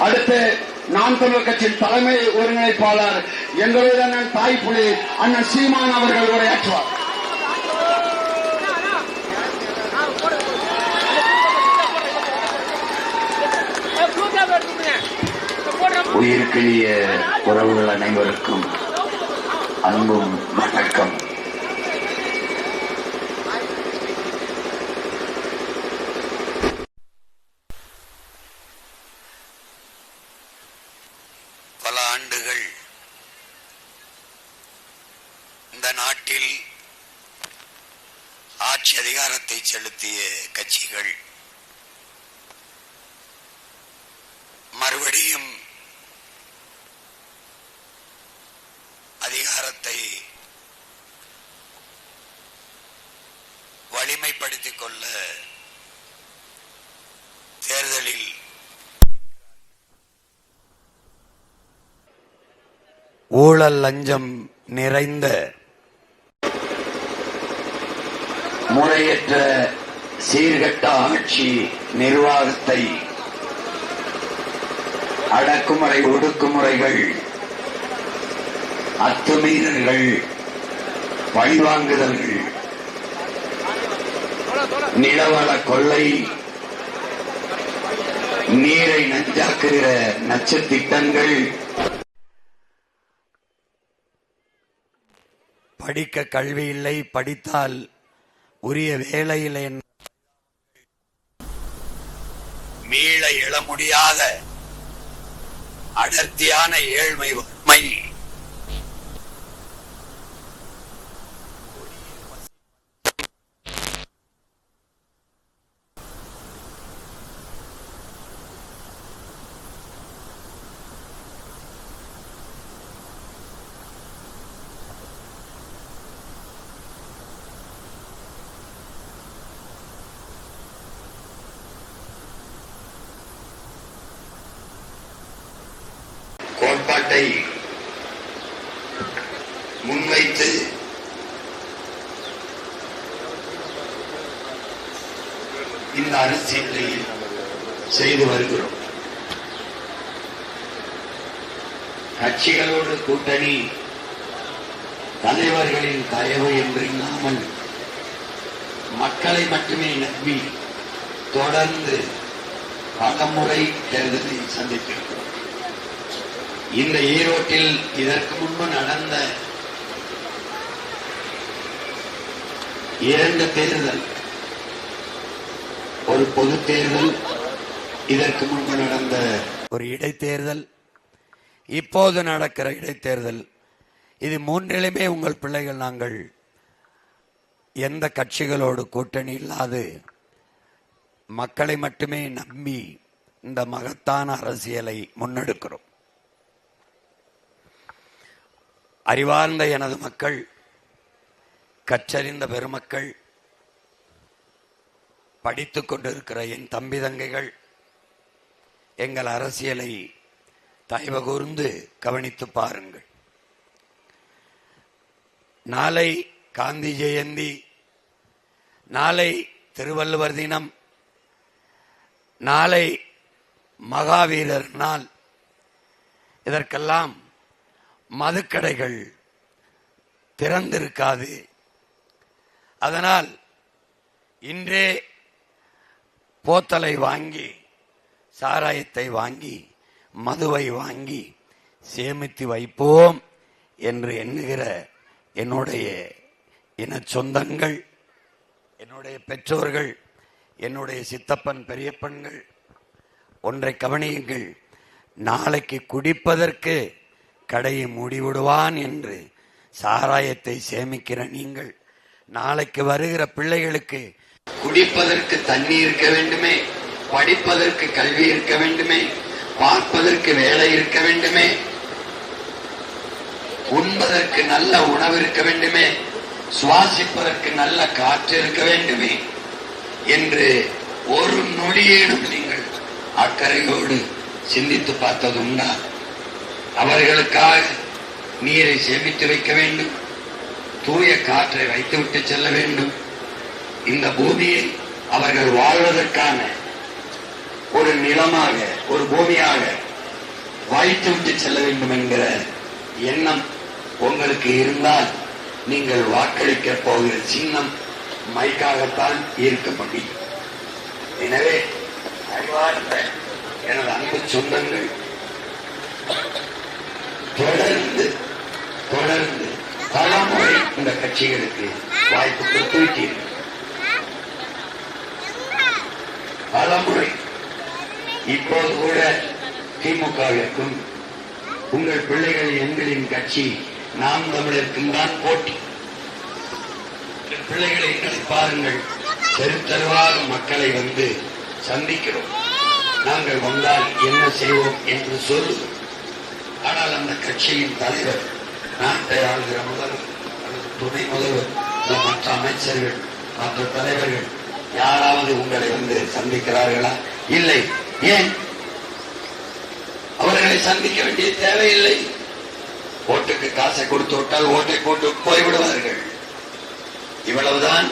அடுத்து நாம் தமிழர் கட்சியின் தலைமை ஒருங்கிணைப்பாளர் எங்களுடைய அண்ணன் தாய்ப்புலி அண்ணன் சீமான் அவர்கள் உரையாற்றுவார். உயிர்க்கிழிய உறவுகள் அனைவருக்கும் அன்பும் வணக்கம் பல ஆண்டுகள் இந்த நாட்டில் ஆட்சி அதிகாரத்தை செலுத்திய கட்சிகள் மறுபடியும் அதிகாரத்தை வலிமைப்படுத்திக் கொள்ள தேர்தலில் ஊழல் லஞ்சம் நிறைந்த முறையற்ற சீர்கட்ட ஆட்சி நிர்வாகத்தை அடக்குமுறை ஒடுக்குமுறைகள் அத்துமீறல்கள் பழிவாங்குதல்கள். நிலவள கொள்ளை நீரை நஞ்சாக்குகிற நச்சுத்திட்டங்கள் படிக்க கல்வி இல்லை படித்தால் உரிய வேலை இல்லை மீள எழ முடியாத அடர்த்தியான ஏழ்மை வறுமை. இந்த அரசியலை செய்து வருகிறோம். கட்சிகளோடு கூட்டணி தலைவர்களின் தயவு என்று இல்லாமல் மக்களை மட்டுமே நம்பி தொடர்ந்து பலமுறை தேர்தலை சந்தித்திருக்கிறோம். இந்த ஈரோட்டில் இதற்கு முன்பு நடந்த இரண்டு தேர்தல் ஒரு பொது தேர்தல். இதற்கு முன்பு நடந்த ஒரு இடைத்தேர்தல். இப்போது நடக்கிற இடைத்தேர்தல். இது மூன்றிலுமே உங்கள் பிள்ளைகள் நாங்கள் எந்த கட்சிகளோடு கூட்டணி இல்லாது மக்களை மட்டுமே நம்பி இந்த மகத்தான அரசியலை முன்னெடுக்கிறோம். அறிவார்ந்த எனது மக்கள் கற்றறிந்த பெருமக்கள் படித்துக் கொண்டிருக்கிற என் தம்பி தங்கைகள் எங்கள் அரசியலை தயவு கூர்ந்து கவனித்து பாருங்கள். நாளை காந்தி ஜெயந்தி நாளை திருவள்ளுவர் தினம் நாளை மகாவீரர் நாள். இதற்கெல்லாம் மதுக்கடைகள் திறந்திருக்காது. அதனால் இன்றே போத்தலை வாங்கி சாராயத்தை வாங்கி மதுவை வாங்கி சேமித்து வைப்போம் என்று எண்ணுகிற என்னுடைய இன சொந்தங்கள் என்னுடைய பெற்றோர்கள் என்னுடைய சித்தப்பன் பெரியப்பன்கள் ஒன்றை கவனியுங்கள் நாளைக்கு குடிப்பதற்கு கடையை மூடிவிடுவான் என்று சாராயத்தை சேமிக்கிற நீங்கள் நாளைக்கு வருகிற பிள்ளைகளுக்கு குடிப்பதற்கு தண்ணி இருக்க வேண்டுமே படிப்பதற்கு கல்வி இருக்க வேண்டுமே பார்ப்பதற்கு வேலை இருக்க வேண்டுமே உண்பதற்கு நல்ல உணவு இருக்க வேண்டுமே சுவாசிப்பதற்கு நல்ல காற்று இருக்க வேண்டுமே என்று ஒரு நொடியேனும் நீங்கள் அக்கறையோடு சிந்தித்து பார்த்தது உண்டா? அவர்களுக்காக நீரை சேமித்து வைக்க வேண்டும் தூய காற்றை வைத்துவிட்டு செல்ல வேண்டும் இந்த பூமியில் அவர்கள் வாழ்வதற்கான ஒரு நிலமாக ஒரு பூமியாக வாய்த்து விட்டு செல்ல வேண்டும் என்கிற எண்ணம் உங்களுக்கு இருந்தால் நீங்கள் வாக்களிக்க போகிற சின்னம் மைக்காகத்தான் இருக்க முடியும் எனவே அறிவார்ந்த எனது அன்பு சொந்தங்கள் தொடர்ந்து தொடர்ந்து பலமுறை இந்த கட்சிகளுக்கு வாய்ப்பு கொடுத்து விட்டீர்கள் பலமுறை இப்போது கூட திமுகவிற்கும் உங்கள் பிள்ளைகள் எங்களின் கட்சி நாம் தமிழருக்கும் தான் போட்டி. பிள்ளைகளை எங்களை பாருங்கள். தெருத்தருவாக மக்களை வந்து சந்திக்கிறோம். நாங்கள் வந்தால் என்ன செய்வோம் என்று சொல்லுவோம். ஆனால் அந்த கட்சியின் தலைவர் நாட்டை ஆளுகிற முதல்வர் அல்லது துணை முதல்வர் மற்ற அமைச்சர்கள் மற்ற தலைவர்கள் யாராவது உங்களை வந்து சந்திக்கிறார்களா? இல்லை. ஏன்? அவர்களை சந்திக்க வேண்டிய தேவையில்லை. ஓட்டுக்கு காசை கொடுத்து விட்டால் ஓட்டை போட்டு போய்விடுவார்கள். இவ்வளவுதான்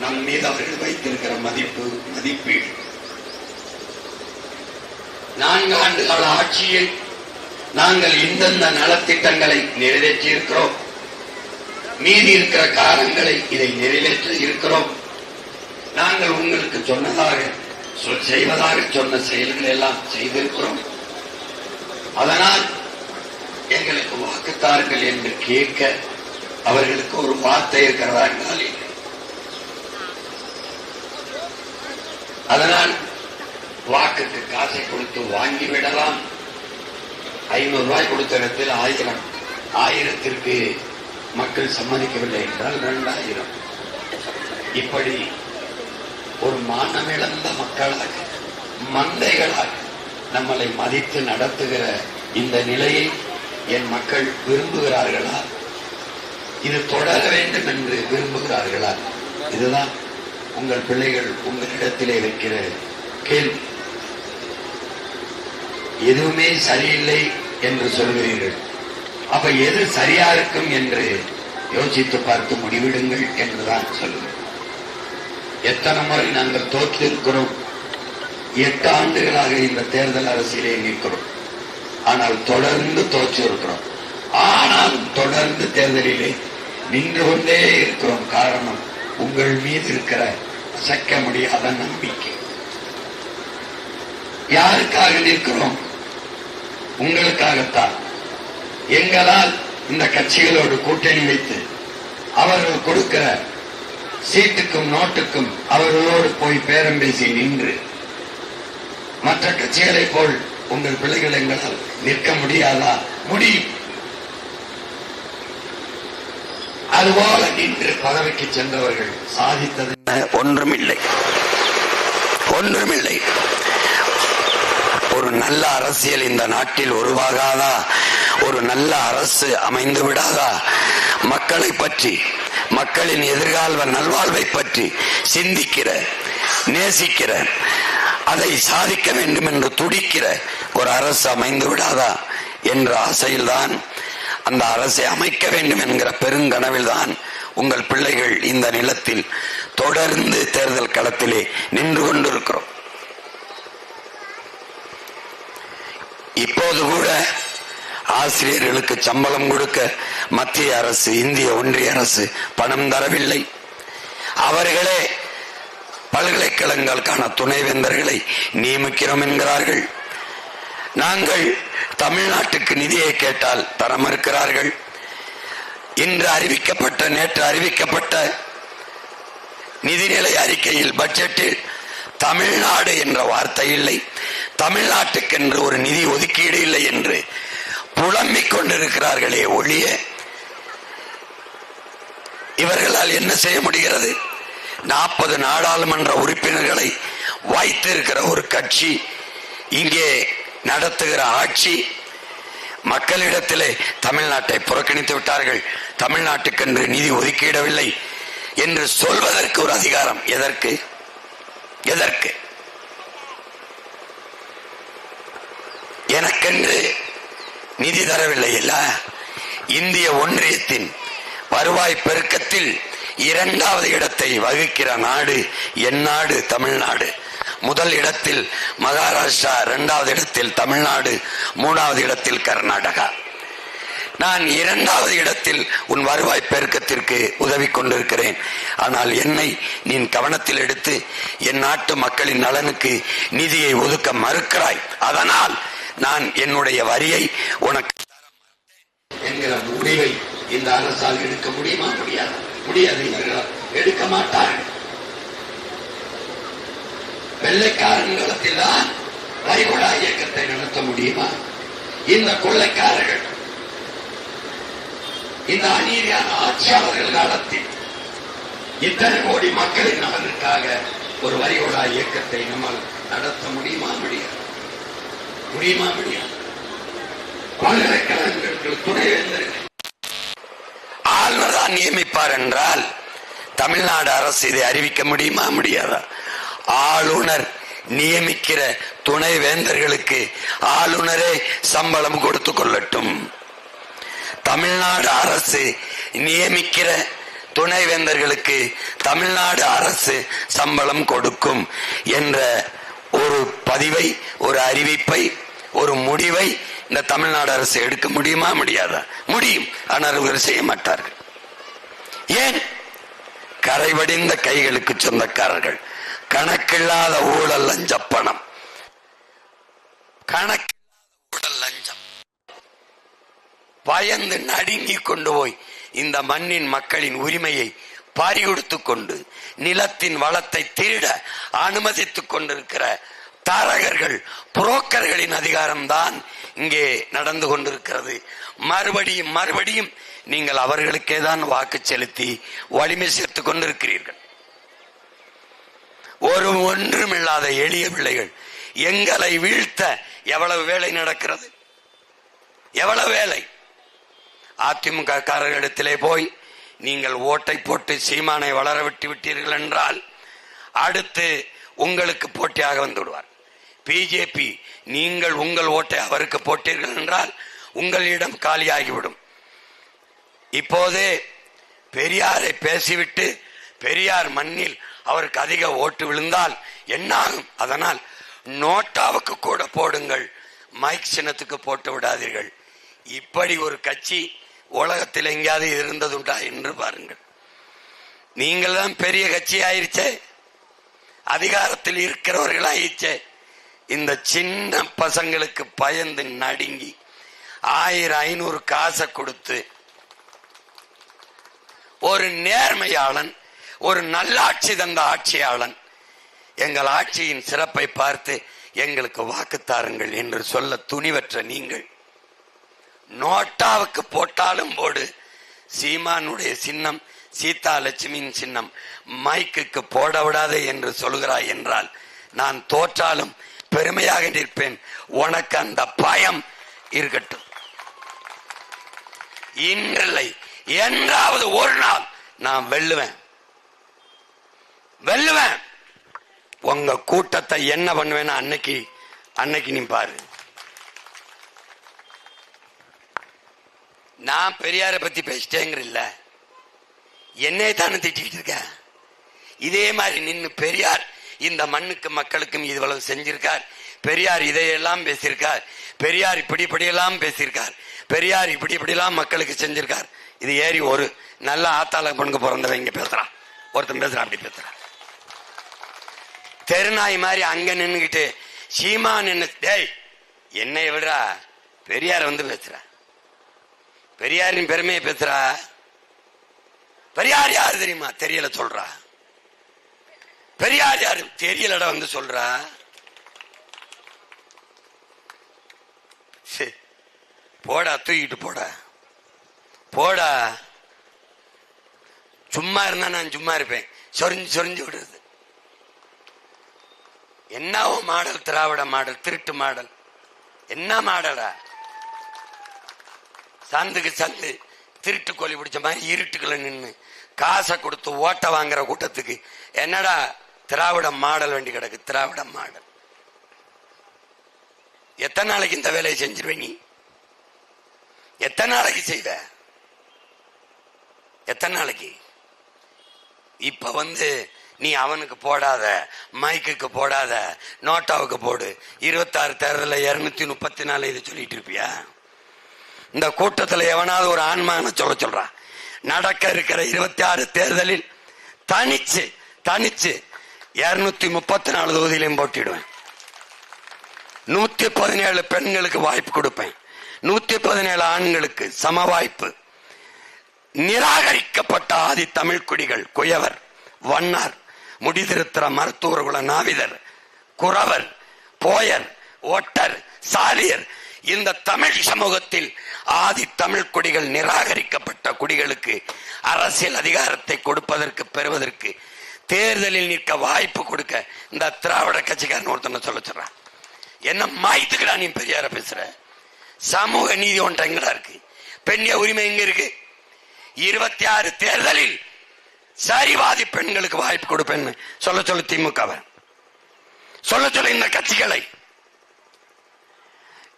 நம் மீது அவர்கள் வைத்திருக்கிற மதிப்பு மதிப்பீடு. நான்கு ஆண்டு கால ஆட்சியில் நாங்கள் இந்தந்த நலத்திட்டங்களை நிறைவேற்றி இருக்கிறோம் மீதி இருக்கிற காலங்களை இதை நிறைவேற்றி இருக்கிறோம். நாங்கள் உங்களுக்கு சொன்னதாக செய்வதாக சொன்ன செயல்கள் எல்லாம் செய்திருக்கிறோம். அதனால் எங்களுக்கு வாக்குத்தார்கள் என்று கேட்க அவர்களுக்கு ஒரு வார்த்தை இருக்கிறதா என்றால் அதனால் வாக்குக்கு காசை கொடுத்து வாங்கிவிடலாம் ஐநூறு ரூபாய் கொடுத்த இடத்தில் ஆயிரம் ஆயிரத்திற்கு மக்கள் சம்மதிக்கவில்லை என்றால் இரண்டாயிரம். இப்படி ஒரு மானமிழந்த மக்களாக மந்தைகளாக நம்மளை மதித்து நடத்துகிற இந்த நிலையை என் மக்கள் விரும்புகிறார்களா? இது தொடர வேண்டும் என்று விரும்புகிறார்களா? இதுதான் உங்கள் பிள்ளைகள் உங்களிடத்திலே வைக்கிற கேள்வி. எதுவுமே சரியில்லை என்று சொல்கிறீர்கள். அப்ப எது சரியா இருக்கும் என்று யோசித்து பார்த்து முடிவிடுங்கள் என்றுதான் சொல்லுங்கள் எத்தனை முறை நாங்கள் தோற்றிருக்கிறோம் எட்டு ஆண்டுகளாக இந்த தேர்தல் அரசியலை நிற்கிறோம். ஆனால் தொடர்ந்து தோற்றிருக்கிறோம். ஆனால் தொடர்ந்து தேர்தலிலே நின்று கொண்டே இருக்கிறோம். காரணம் உங்கள் மீது இருக்கிற சக்க முடியாத நம்பிக்கை யாருக்காக நிற்கிறோம்? உங்களுக்காகத்தான். எங்களால் இந்த கட்சிகளோடு கூட்டணி வைத்து அவர்கள் கொடுக்கிற சீட்டுக்கும் நோட்டுக்கும் அவர்களோடு போய் பேரம் பேசி நின்று மற்ற கட்சிகளைப் போல் உங்கள் பிள்ளைகள் எங்களால் நிற்க முடியாதா? முடியும் அதுபோல நின்று பதவிக்கு சென்றவர்கள் சாதித்தது. ஒன்றுமில்லை. ஒன்றுமில்லை. ஒரு நல்ல அரசியல் இந்த நாட்டில் உருவாகாதா? ஒரு நல்ல அரசு அமைந்து விடாதா மக்களை பற்றி மக்களின் எதிர்கால நல்வாழ்வை பற்றி சிந்திக்கிற நேசிக்கிற அதை சாதிக்க வேண்டும் என்று துடிக்கிற ஒரு அரசு அமைந்து விடாதா என்ற ஆசையில்தான் அந்த அரசை அமைக்க வேண்டும் என்கிற பெருங்கனவில் தான் உங்கள் பிள்ளைகள் இந்த நிலத்தில் தொடர்ந்து தேர்தல் களத்திலே நின்று கொண்டிருக்கிறோம். இப்போது கூட ஆசிரியர்களுக்கு சம்பளம் கொடுக்க மத்திய அரசு இந்திய ஒன்றிய அரசு பணம் தரவில்லை. அவர்களே பல்கலைக்கழகங்களுக்கான துணைவேந்தர்களை நியமிக்கிறோம் என்கிறார்கள். நாங்கள் தமிழ்நாட்டுக்கு நிதியை கேட்டால் தர மறுக்கிறார்கள். இன்று அறிவிக்கப்பட்ட நேற்று அறிவிக்கப்பட்ட நிதிநிலை அறிக்கையில் பட்ஜெட்டில் தமிழ்நாடு என்ற வார்த்தை இல்லை. தமிழ்நாட்டுக்கென்று ஒரு நிதி ஒதுக்கீடு இல்லை என்று புலம்பிக் கொண்டிருக்கிறார்களே ஒழிய இவர்களால் என்ன செய்ய முடிகிறது? நாற்பது நாடாளுமன்ற உறுப்பினர்களை வைத்திருக்கிற ஒரு கட்சி இங்கே நடத்துகிற ஆட்சி மக்களிடத்திலே தமிழ்நாட்டை புறக்கணித்து விட்டார்கள். தமிழ்நாட்டுக்கென்று நிதி ஒதுக்கிடவில்லை என்று சொல்வதற்கு ஒரு அதிகாரம் எதற்கு? எதற்கு? எனக்கென்று நிதி தரவில்லை இல்ல. இந்திய ஒன்றியத்தின் வருவாய் பெருக்கத்தில் இரண்டாவது இடத்தை வகிக்கிற நாடு என் நாடு தமிழ்நாடு. முதல் இடத்தில் மகாராஷ்டிரா இரண்டாவது இடத்தில் தமிழ்நாடு மூணாவது இடத்தில் கர்நாடகா. நான் இரண்டாவது இடத்தில் உன் வருவாய் பெருக்கத்திற்கு உதவி கொண்டிருக்கிறேன். ஆனால் என்னை நீ கவனத்தில் எடுத்து என் நாட்டு மக்களின் நலனுக்கு நிதியை ஒதுக்க மறுக்கிறாய். அதனால் நான் என்னுடைய வரியை உனக்கு என்கிற முடிவை இந்த அரசால் எடுக்க முடியுமா? முடியாது. முடியாது எடுக்க மாட்டார்கள். வெள்ளைக்காரன் காலத்தில் தான் வரிகுடா இயக்கத்தை நடத்த முடியுமா? இந்த கொள்ளைக்காரர்கள் இந்த அநீதியான ஆட்சியாளர்கள் காலத்தில் இத்தனை கோடி மக்களின் நலனுக்காக ஒரு வரிகுடா இயக்கத்தை நம்மால் நடத்த முடியுமா? முடியாது. முடியுமா முடியாது பல்கலைக்கழகங்களுக்கு துணைவேந்தர்கள். ஆளுநர் தான் நியமிப்பார் என்றால் தமிழ்நாடு அரசு இதை அறிவிக்க முடியுமா முடியாதா? ஆளுநர் நியமிக்கிற துணை வேந்தர்களுக்கு ஆளுநரே சம்பளம் கொடுத்து கொள்ளட்டும். தமிழ்நாடு அரசு நியமிக்கிற துணைவேந்தர்களுக்கு தமிழ்நாடு அரசு சம்பளம் கொடுக்கும் என்ற பதிவை ஒரு அறிவிப்பை ஒரு முடிவை இந்த தமிழ்நாடு அரசு எடுக்க முடியுமா முடியாதா? முடியும். ஆனால் இவர்கள் செய்ய மாட்டார்கள். ஏன்? கரைவடிந்த கைகளுக்கு சொந்தக்காரர்கள். கணக்கில்லாத ஊழல் லஞ்ச பணம் கணக்கில்லாத ஊழல் லஞ்சம். பயந்து நடுங்கி கொண்டு போய் இந்த மண்ணின் மக்களின் உரிமையை பறிகொடுத்துக் கொண்டு நிலத்தின் வளத்தை திருட அனுமதித்துக் கொண்டிருக்கிற தரகர்கள் புரோக்கர்களின் அதிகாரம்தான் இங்கே நடந்து கொண்டிருக்கிறது. மறுபடியும் மறுபடியும் நீங்கள் அவர்களுக்கே தான் வாக்கு செலுத்தி வலிமை சேர்த்து கொண்டிருக்கிறீர்கள். ஒரு ஒன்றுமில்லாத எளிய பிள்ளைகள் எங்களை வீழ்த்த எவ்வளவு வேலை நடக்கிறது? எவ்வளவு வேலை? அதிமுக காரர்களிடத்திலே போய் நீங்கள் ஓட்டை போட்டு சீமானை வளர விட்டு விட்டீர்கள் என்றால் அடுத்து உங்களுக்கு போட்டியாக வந்து விடுவார். பிஜேபி நீங்கள் உங்கள் ஓட்டை அவருக்கு போட்டீர்கள் என்றால் உங்களிடம் காலியாகிவிடும். இப்போதே பெரியாரை பேசிவிட்டு பெரியார் மண்ணில் அவருக்கு அதிக ஓட்டு விழுந்தால் என்னாகும்? அதனால் நோட்டாவுக்கு கூட போடுங்கள் மைக் சின்னத்துக்கு போட்டு விடாதீர்கள். இப்படி ஒரு கட்சி உலகத்தில் எங்கேயாவது இருந்ததுண்டா என்று பாருங்கள். நீங்கள் தான் பெரிய கட்சி ஆயிருச்சே அதிகாரத்தில் இருக்கிறவர்கள் ஆயிடுச்சே இந்த சின்ன பசங்களுக்கு பயந்து நடுங்கி ஆயிரம் ஐநூறு காசை கொடுத்து ஒரு நேர்மையாளன் ஒரு நல்லாட்சி தந்த ஆட்சியாளன் எங்கள் ஆட்சியின் சிறப்பை பார்த்து எங்களுக்கு வாக்கு தாருங்கள் என்று சொல்ல துணிவற்ற நீங்கள். நோட்டாவுக்கு போட்டாலும் போடு. சீமானுடைய சின்னம் சீதா லட்சுமியின் சின்னம் மைக்குக்கு போட விடாதே என்று சொல்கிறாய் என்றால் நான் தோற்றாலும் பெருமையாக நிற்பேன். உனக்கு அந்த பயம் இருக்கட்டும். இன்றில்லை. என்றாவது ஒரு நாள் நான் வெல்லுவேன். வெல்லுவேன். உங்க கூட்டத்தை என்ன பண்ணுவேன் அன்னைக்கு அன்னைக்கு நீ பாரு. நான் பெரியார பத்தி பேசிட்டேங்கிற இல்ல என்னை தானே திட்டிக்கிட்டு இருக்க? இதே மாதிரி நின்னு பெரியார் இந்த மண்ணுக்கு மக்களுக்கும் இவ்வளவு செஞ்சிருக்கார். பெரியார் இதையெல்லாம் பேசியிருக்கார். பெரியார் இப்படி இப்படியெல்லாம் பேசியிருக்கார். பெரியார் இப்படி இப்படிலாம் மக்களுக்கு செஞ்சிருக்கார். இது ஏறி ஒரு நல்ல ஆத்தாள பொண்ணுக்கு பிறந்தவன் இங்க பேசுறான். ஒருத்தன் பேசுறான் அப்படி பேசுறான். தெருநாய் மாதிரி அங்க நின்னுகிட்டு சீமா நின்னு டேய் என்னை விடுறா பெரியார் வந்து பேசுற. பெரியாரின் பெருமையை பேசுறா. பெரியார் யார் தெரியுமா? தெரியல சொல்றா. பெரியார் யாரு? தெரியலடா வந்து சொல்றா. சரி போடா தூக்கிட்டு போடா. போடா. சும்மா இருந்தா நான் சும்மா இருப்பேன். சொரிஞ்சு சொரிஞ்சு விடுறது. என்னவோ மாடல்? திராவிட மாடல் திருட்டு மாடல். என்ன மாடலா? சந்துக்கு சந்து. திருட்டு கோழி பிடிச்ச மாதிரி இருட்டுக்குள்ள நின்று காசை கொடுத்து ஓட்ட வாங்குற கூட்டத்துக்கு. என்னடா திராவிட மாடல் வேண்டி கிடக்கு திராவிட மாடல். எத்தனை நாளைக்கு இந்த வேலையை செஞ்சிருவே நீ? எத்தனை நாளைக்கு செய்வ? எத்தனை நாளைக்கு? இப்ப வந்து நீ அவனுக்கு போடாத மைக்குக்கு போடாத நோட்டாவுக்கு போடு. இருபத்தாறு தேர்தலில் இருநூத்தி முப்பத்தி நாலு இது சொல்லிட்டு இருப்பியா? இந்த கூட்டத்தில் எவனாவது ஒரு ஆன்மான சொல்ல சொல்றான் நடக்க இருக்கிற இருபத்தி ஆறு தேர்தலில் தனிச்சு தனிச்சு இருநூத்தி முப்பத்தி நாலு தொகுதியிலையும் போட்டிடுவேன் நூத்தி பதினேழு பெண்களுக்கு வாய்ப்பு கொடுப்பேன். நூத்தி பதினேழு ஆண்களுக்கு சம வாய்ப்பு நிராகரிக்கப்பட்ட ஆதி தமிழ் குடிகள் குயவர் வண்ணார் முடிதிருத்திர மருத்துவர் குல நாவிதர் குறவர் போயர் ஒட்டர் சாலியர். இந்த தமிழ் சமூகத்தில் ஆதி தமிழ் குடிகள் நிராகரிக்கப்பட்ட குடிகளுக்கு அரசியல் அதிகாரத்தை கொடுப்பதற்கு பெறுவதற்கு தேர்தலில் நிற்க வாய்ப்பு கொடுக்க இந்த திராவிட கட்சிக்காரன் ஒருத்தனை சொல்ல சொல்றான் என்ன மாய்த்துக்கடா நீ பெரியார பேசுற? சமூக நீதி ஒன்றை எங்கடா இருக்கு? பெண்ணிய உரிமை எங்க இருக்கு? இருபத்தி ஆறு தேர்தலில் சரிவாதி பெண்களுக்கு வாய்ப்பு கொடுப்பேன்னு சொல்ல சொல்ல திமுகவை. சொல்ல சொல்ல இந்த கட்சிகளை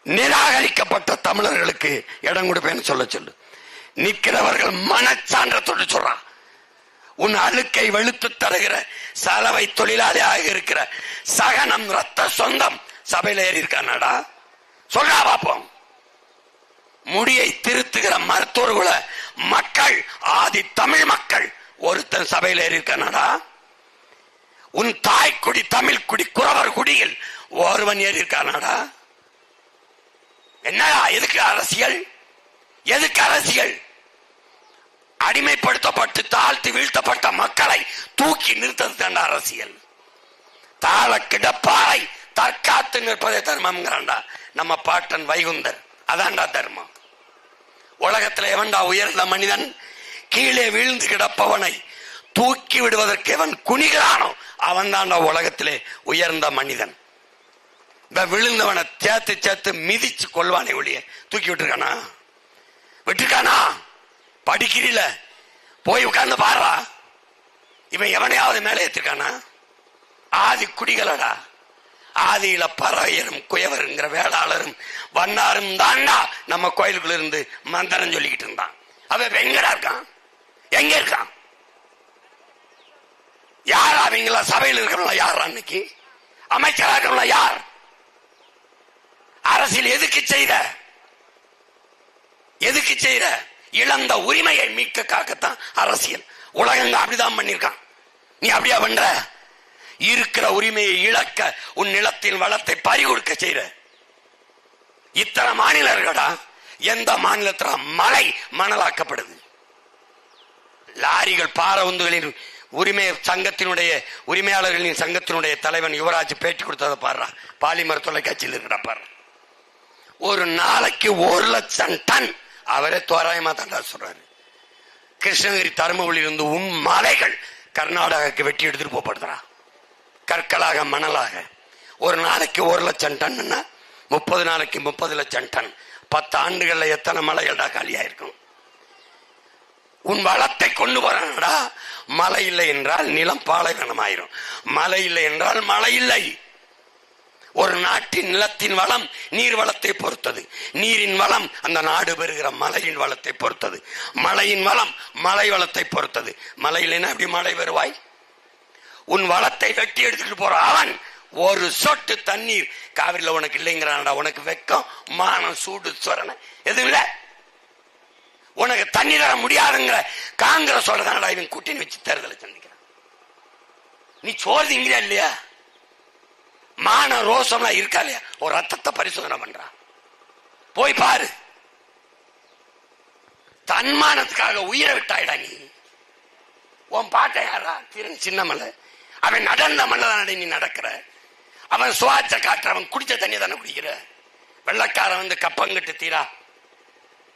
நிராகரிக்கப்பட்ட தமிழர்களுக்கு இடம் கொடுப்பேன்னு சொல்ல சொல்லு. நிற்கிறவர்கள் மனச்சான்றத்தோடு சொல்றான் உன் அழுக்கை வெளுத்து தருகிற சலவை தொழிலாளியாக இருக்கிற சகனம் ரத்த சொந்தம் சபையில ஏறி இருக்கானடா? சொல்றா பாப்போம். முடியை திருத்துகிற மருத்துவர்களை மக்கள் ஆதி தமிழ் மக்கள் ஒருத்தன் சபையில் ஏறி இருக்கானடா? உன் தாய்க்குடி தமிழ் குடி குறவர் குடியில் ஒருவன் ஏறி இருக்கானடா? என்னடா எதுக்கு அரசியல்? எதுக்கு அரசியல்? அடிமைப்படுத்தப்பட்டு தாழ்த்தி வீழ்த்தப்பட்ட மக்களை தூக்கி நிறுத்தது தண்டா அரசியல். தாழ கிடப்பாறை தற்காத்து நிற்பதே தர்மம்ங்கிறான்டா நம்ம பாட்டன் வைகுந்தர். அதான்டா தர்மம். உலகத்துல எவன்டா உயர்ந்த மனிதன் கீழே வீழ்ந்து கிடப்பவனை தூக்கி விடுவதற்கு எவன் குனிகிறானோ அவன் தான்டா உலகத்திலே உயர்ந்த மனிதன். இந்த விழுந்தவனை சேர்த்து சேர்த்து மிதிச்சு கொள்வானே ஒழிய தூக்கி விட்டுருக்கானா? விட்டுருக்கானா? படிக்கிறீல. போய் உட்கார்ந்து பாடுறா இவன் எவனையாவது மேலே ஏத்திருக்கானா? ஆதி குடிகளடா. ஆதியில பறவையரும் குயவருங்கிற வேளாளரும் வண்ணாரும் தாண்டா நம்ம கோயிலுக்குள்ள இருந்து மந்திரம் சொல்லிக்கிட்டு இருந்தான். அவன் எங்கடா இருக்கான்? எங்க இருக்கான்? யார் அவங்கள சபையில் இருக்கிறவங்களா? யார் அன்னைக்கு அமைச்சராக இருக்கிறவங்களா? யார்? அரசியல் எதுக்கு செய்த? எதுக்கு செய்யற இழந்த உரிமையை மீட்க காக்கத்தான் அரசியல். உலகங்க அப்படிதான் பண்ணிருக்கான் நீ அப்படியா பண்ற? இருக்கிற உரிமையை இழக்க உன் நிலத்தின் வளத்தை பறிகொடுக்க செய்ற. இத்தனை மாநிலர்களா? எந்த மாநிலத்துல மலை மணலாக்கப்படுது? லாரிகள் பாரவுந்துகளின் உரிமை சங்கத்தினுடைய உரிமையாளர்களின் சங்கத்தினுடைய தலைவன் யுவராஜ் பேட்டி கொடுத்ததை பாடுறா பாலிமர் தொலைக்காட்சியில் இருக்கிற பாரு ஒரு நாளைக்கு ஒரு லட்சம் டன் அவரே தோராயமா தாண்டா சொல்றாரு. கிருஷ்ணகிரி தருமபுரியில் இருந்து உன் மலைகள் கர்நாடகாவுக்கு வெட்டி எடுத்துட்டு போப்படுறா கற்களாக மணலாக. ஒரு நாளைக்கு ஒரு லட்சம் டன்னுன்னா முப்பது நாளைக்கு முப்பது லட்சம் டன். பத்து ஆண்டுகள்ல எத்தனை மலைகள்டா காலியா இருக்கும் உன் வளத்தை கொண்டு வரானடா. மழை இல்லை என்றால் நிலம் பாலைவனமாயிரும். மழை இல்லை என்றால் மழை இல்லை. ஒரு நாட்டின் நிலத்தின் வளம் நீர் வளத்தை பொறுத்தது. நீரின் வளம் அந்த நாடு பெறுகிற மலையின் வளத்தை பொறுத்தது. மலையின் வளம் மலை வளத்தை பொறுத்தது. மழை எப்படி மழை வருவாய்? உன் வளத்தை வெட்டி எடுத்துட்டு போற அவன் ஒரு சொட்டு தண்ணீர். காவிரியில் உனக்கு இல்லைங்கிறான்டா உனக்கு வெக்கம் மானம் சூடு சொரணை எதுவும் இல்லை. உனக்கு தண்ணி தர முடியாதுங்கிற காங்கிரஸ் தானடா இவன் கூட்டணி வச்சு தேர்தலை சந்திக்கிறான். நீ சோர்ந்தீங்களா இல்லையா? மான ரோசம்லாம் இருக்கா இல்லையா? ஒரு ரத்தத்தை பரிசோதனை பண்றான் போய் பாரு. தன்மானத்துக்காக உயிரை விட்டாயிடா நீ. உன் பாட்டை யாரா? திரு சின்னமலை அவன் நடந்த மன்னதானடை நீ நடக்கிற. அவன் சுவாச்ச காற்று அவன் குடிச்ச தண்ணி தானே குடிக்கிற. வெள்ளக்காரன் வந்து கப்பங்கிட்டு தீரா.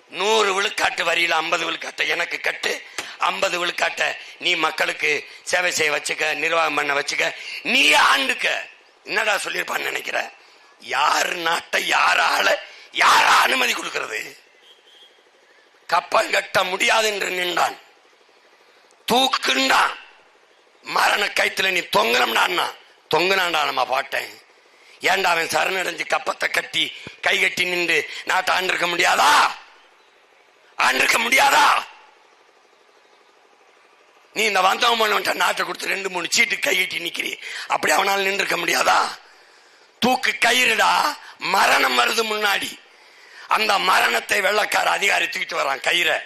நூறு விழுக்காட்டு வரியில ஐம்பது விழுக்காட்டை எனக்கு கட்டு. ஐம்பது விழுக்காட்டை நீ மக்களுக்கு சேவை செய்ய வச்சுக்க நிர்வாகம் பண்ண வச்சுக்க நீ ஆண்டுக்க. என்னடா சொல்லியிருப்பான்னு நினைக்கிற? யார் நாட்டை யாரால யாரா அனுமதி கொடுக்கிறது? கப்பல் கட்ட முடியாது என்று நின்றான். தூக்குண்டான். மரண கைத்துல நீ தொங்கனம்டான்னா தொங்குனான்டா நம்ம பாட்டேன். ஏண்டா அவன் சரணடைஞ்சு கப்பத்தை கட்டி கை கட்டி நின்று நாட்டை ஆண்டிருக்க முடியாதா? ஆண்டிருக்க முடியாதா? நீ இந்த வந்தவன் நாட்டை கொடுத்து ரெண்டு மூணு சீட்டு கையிட்டு நிக்கிறீ. அப்படி அவனால் நின்றுக்க முடியாதா? தூக்கு கயிறுடா. மரணம் வருது முன்னாடி. அந்த மரணத்தை வெள்ளக்கார அதிகாரி தூக்கிட்டு வரான் கயிறை.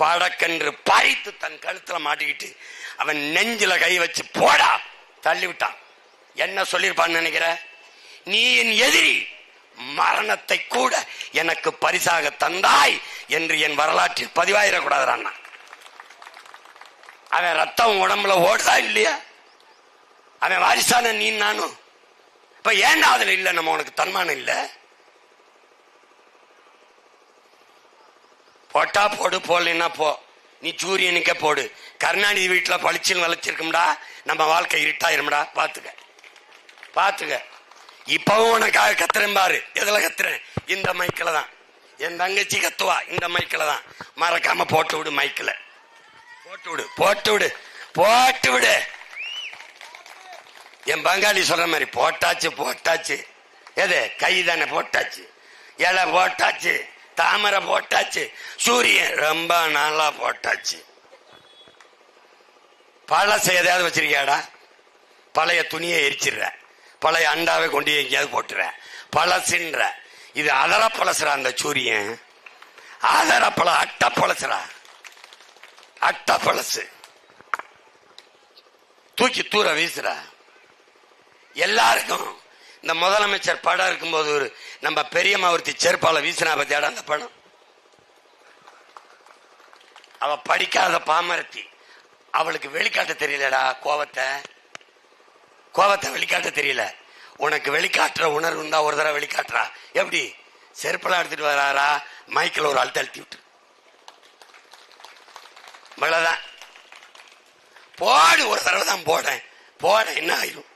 படக்கென்று பறித்து தன் கழுத்துல மாட்டிக்கிட்டு அவன் நெஞ்சில கை வச்சு போடா. தள்ளி விட்டான். என்ன சொல்லியிருப்பான்னு நினைக்கிற? நீ என் எதிரி. மரணத்தை கூட எனக்கு பரிசாக தந்தாய் என்று என் வரலாற்றில் பதிவாயிடக்கூடாது அவன் ரத்தம் உடம்புல ஓடுதா இல்லையா? அவன் வாரிசான நீ நானும். இப்ப ஏன்டா அதுல இல்ல? நம்ம உனக்கு தன்மானம் இல்ல. போட்டா போடு போடலைன்னா போ. நீ சூரியனுக்கே போடு. கருணாநிதி வீட்டுல பளிச்சுன்னு வளைச்சிருக்கும்டா நம்ம வாழ்க்கை இருட்டாயிரும்டா. பாத்துக்க. பாத்துக்க. இப்பவும் உனக்காக கத்துறேன் பாரு. எதுல கத்துறேன்? இந்த மைக்கில தான். என் தங்கச்சி கத்துவா. இந்த மைக்கில தான். மறக்காம போட்டு விடு மைக்கில போட்டு விடு போட்டு விடு போட்டு விடு என் பங்காளி சொல்ற மாதிரி போட்டாச்சு போட்டாச்சு. எது? கை தானே போட்டாச்சு. இலை போட்டாச்சு தாமரை போட்டாச்சு சூரியன் ரொம்ப நாளா போட்டாச்சு. பழச எதையாவது வச்சிருக்கியாடா? பழைய துணியை எரிச்சிடுற. பழைய அண்டாவை கொண்டு எங்கேயாவது போட்டுற பழசுன்ற. இது அதர பழசுறா அந்த சூரியன். அதர பழ அட்ட பழசுறா அட்ட பழசு. தூக்கி தூர வீசுற. எல்லாருக்கும் இந்த முதலமைச்சர் படம் இருக்கும்போது ஒரு நம்ம பெரியம்மா ஒருத்தி செருப்பால வீசினா பத்தியாடா அந்த படம்? அவ படிக்காத பாமரத்தி. அவளுக்கு வெளிக்காட்ட தெரியலடா கோபத்தை கோவத்தை வெளிக்காட்ட தெரியல. உனக்கு வெளிக்காட்டுற உணர்வு இருந்தா ஒரு தடவை வெளிக்காட்டுறா. எப்படி? செருப்பெல்லாம் எடுத்துட்டு வராரா? மைக்கில் ஒரு அழுத்த அழுத்தி விட்டு அவ்வளோதான் போடு ஒரு தடவை தான் போடேன். போட என்ன ஆயிரும்?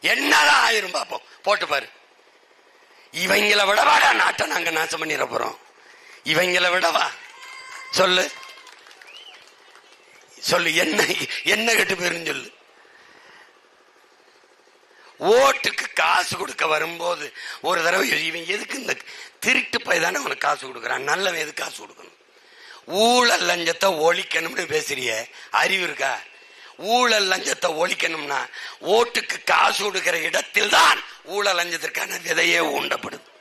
என்னதான் ஆயிரும் பாப்போம். போட்டு பாரு. இவங்கள விடவாடா நாட்டை நாங்க நாசம் பண்ணிட போறோம்? இவங்கள விடவா? சொல்லு. சொல்லு என்ன என்ன கெட்டு போயிரும் சொல்லு. ஓட்டுக்கு காசு கொடுக்க வரும்போது ஒரு தடவை இவன் எதுக்கு இந்த திருட்டு பை தானே அவனுக்கு காசு கொடுக்குறான்? நல்லவன் எதுக்கு காசு கொடுக்கணும்? ஊழல் லஞ்சத்தை ஒழிக்கணும்னு பேசுறிய? அறிவு இருக்கா? ஊழல் லஞ்சத்தை ஒழிக்கணும்னா ஓட்டுக்கு காசு கொடுக்கிற இடத்தில் தான் ஊழல் லஞ்சத்திற்கான விதையே ஊண்டப்படுது.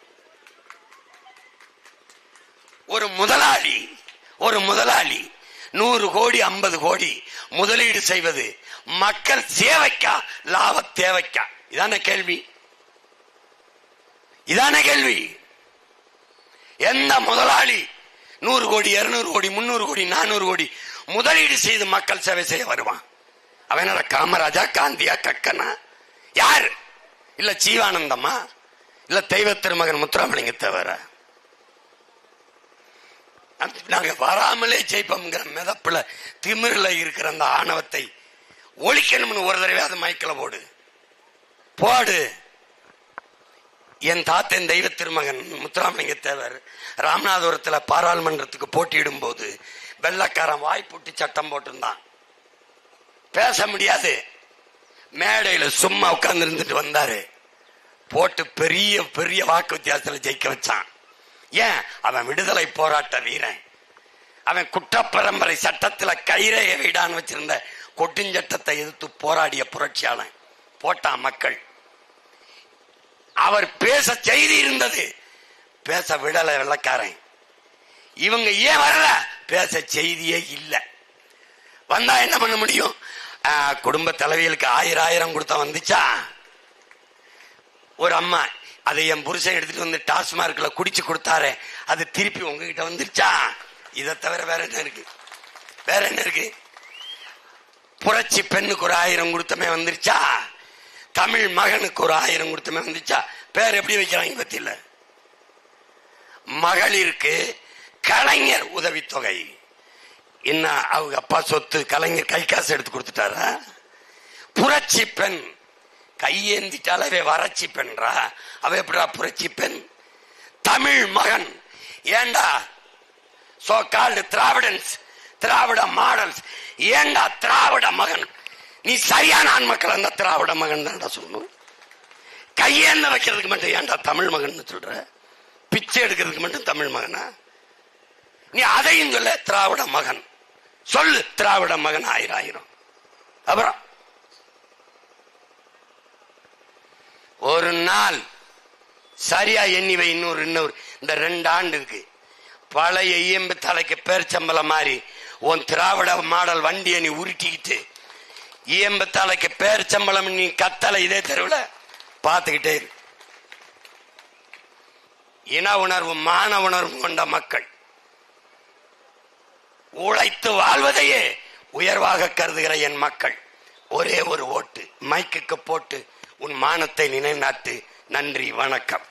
ஒரு முதலாளி ஒரு முதலாளி நூறு கோடி ஐம்பது கோடி முதலீடு செய்வது மக்கள் சேவைக்கா லாப தேவைக்கா? இதான கேள்வி. இதான கேள்வி. எந்த முதலாளி நூறு கோடி இருநூறு கோடி முன்னூறு கோடி நானூறு கோடி. முதலீடு செய்து மக்கள் சேவை செய்ய வருவான். அவனோட காமராஜா காந்தியா கக்கனா? யார்? இல்ல ஜீவானந்தமா? இல்ல தெய்வ திருமகன் முத்துராமலிங்க தவிர? நாங்க வராமலே ஜெயிப்போம்ங்கிற மிதப்புல திமிரில் இருக்கிற அந்த ஆணவத்தை ஒழிக்கணும்னு ஒரு தடவை அது மைக்கில் போடு. போடு. என் தாத்தன் தெய்வ திருமகன் முத்துராமலிங்க தேவர் ராமநாதபுரத்தில் பாராளுமன்றத்துக்கு போட்டியிடும் போது வெள்ளக்காரன் வாய்ப்புட்டி சட்டம் போட்டிருந்தான். பேச முடியாது. மேடையில சும்மா உட்கார்ந்து இருந்துட்டு வந்தாரு. போட்டு பெரிய பெரிய வாக்கு வித்தியாசத்தில் ஜெயிக்க வச்சான். ஏன்? அவன் விடுதலை போராட்ட வீரன். அவன் குற்றப்பரம்பரை சட்டத்துல கைரேக வீடான்னு வச்சிருந்த கொட்டுஞ்சட்டத்தை எதிர்த்து போராடிய புரட்சியாளன். போட்டான் மக்கள். அவர் பேச செய்தி இருந்தது. பேச விடல வெள்ளக்காரன். இவங்க ஏன் வரல? பேச செய்தியே இல்லை. வந்தா என்ன பண்ண முடியும்? குடும்ப தலைவிகளுக்கு ஆயிரம் ஆயிரம் கொடுத்தா வந்துச்சா? ஒரு அம்மா அதை என் புருஷன் எடுத்துட்டு வந்து டாஸ்மார்க்ல குடிச்சு கொடுத்தாரு அது திருப்பி உங்ககிட்ட வந்துருச்சா? இதை தவிர வேற என்ன இருக்கு? வேற என்ன இருக்கு? புரட்சி பெண்ணுக்கு ஒரு ஆயிரம் கொடுத்தமே வந்துருச்சா? தமிழ் மகனுக்கு ஒரு ஆயிரம் கொடுத்தமே வந்துச்சா? பேர் எப்படி வைக்கிறாங்க பத்தியில? மகளிருக்கு கலைஞர் உதவித்தொகை. என்ன அவங்க அப்பா சொத்து கலைஞர் கை காசு எடுத்து கொடுத்துட்டாரா? புரட்சி பெண். கையேந்திட்டால அவ வறட்சி பெண்றா. அவ எப்படா புரட்சி பெண்? தமிழ் மகன். ஏண்டா? So called Dravidians Dravida models. ஏண்டா திராவிட மகன்? நீ சரியான ஆண் மக்கள் அந்த திராவிட மகன் தான்டா சொல்லணும். கையேந்த வைக்கிறதுக்கு மட்டும் ஏன்டா தமிழ் மகன் சொல்ற? பிச்சை எடுக்கிறதுக்கு மட்டும் தமிழ் மகனா? நீ அதையும் சொல்ல திராவிட மகன். சொல்லு திராவிட மகன் ஆயிரம் ஆயிரம். அப்புறம்? ஒரு நாள் சரியா எண்ணி வை இன்னொரு இன்னொரு. இந்த ரெண்டு ஆண்டுக்கு பழைய இயம்பு தலைக்கு பேர் சம்பளம் மாதிரி உன் திராவிட மாடல் வண்டியை நீ உருட்டிக்கிட்டு இயம்பு பேர் சம்பளம் நீ கத்தலை இதே தெருவில் பார்த்துக்கிட்டே இரு. இன உணர்வு மான உணர்வு கொண்ட மக்கள். உழைத்து வாழ்வதையே உயர்வாக கருதுகிற என் மக்கள். ஒரே ஒரு ஓட்டு மைக்குக்கு போட்டு உன் மானத்தை நினைநாட்டு நன்றி வணக்கம்.